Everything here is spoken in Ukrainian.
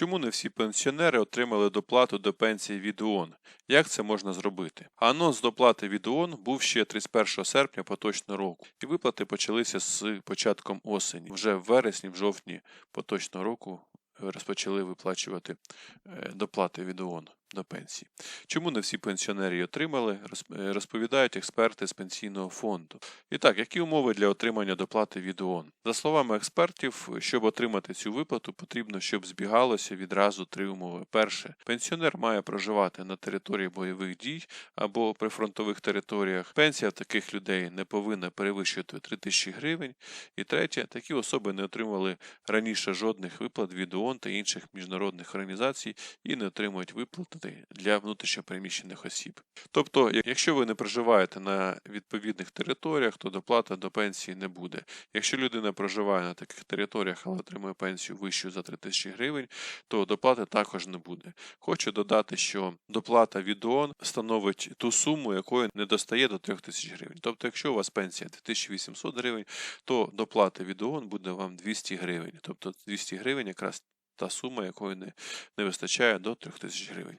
Чому не всі пенсіонери отримали доплату до пенсії від ООН? Як це можна зробити? Анонс доплати від ООН був ще 31 серпня поточного року, і виплати почалися з початком осені. Вже в вересні, в жовтні поточного року е, розпочали виплачувати е, доплати від ООН до пенсії. Чому не всі пенсіонери отримали, е, розповідають експерти з пенсійного фонду. І так, які умови для отримання доплати від ООН? За словами експертів, щоб отримати цю виплату, потрібно, щоб збігалося відразу три умови. Перше, пенсіонер має проживати на території бойових дій або прифронтових територіях. Пенсія таких людей не повинна перевищувати 3 тисячі гривень. І третє, такі особи не отримали раніше жодних виплат від ООН та інших міжнародних організацій і не отримують виплати для внутрішньопереміщених осіб. Тобто, якщо ви не проживаєте на відповідних територіях, то доплата до пенсії не буде. Якщо людина проживає на таких територіях, але отримує пенсію вищу за 3 тисячі гривень, то доплати також не буде. Хочу додати, що доплата від ООН становить ту суму, якої не достає до 3 тисяч гривень. Тобто, якщо у вас пенсія 2800 гривень, то доплата від ООН буде вам 200 гривень. Тобто 200 гривень якраз та сума, якої не, не вистачає до 3 тисяч гривень.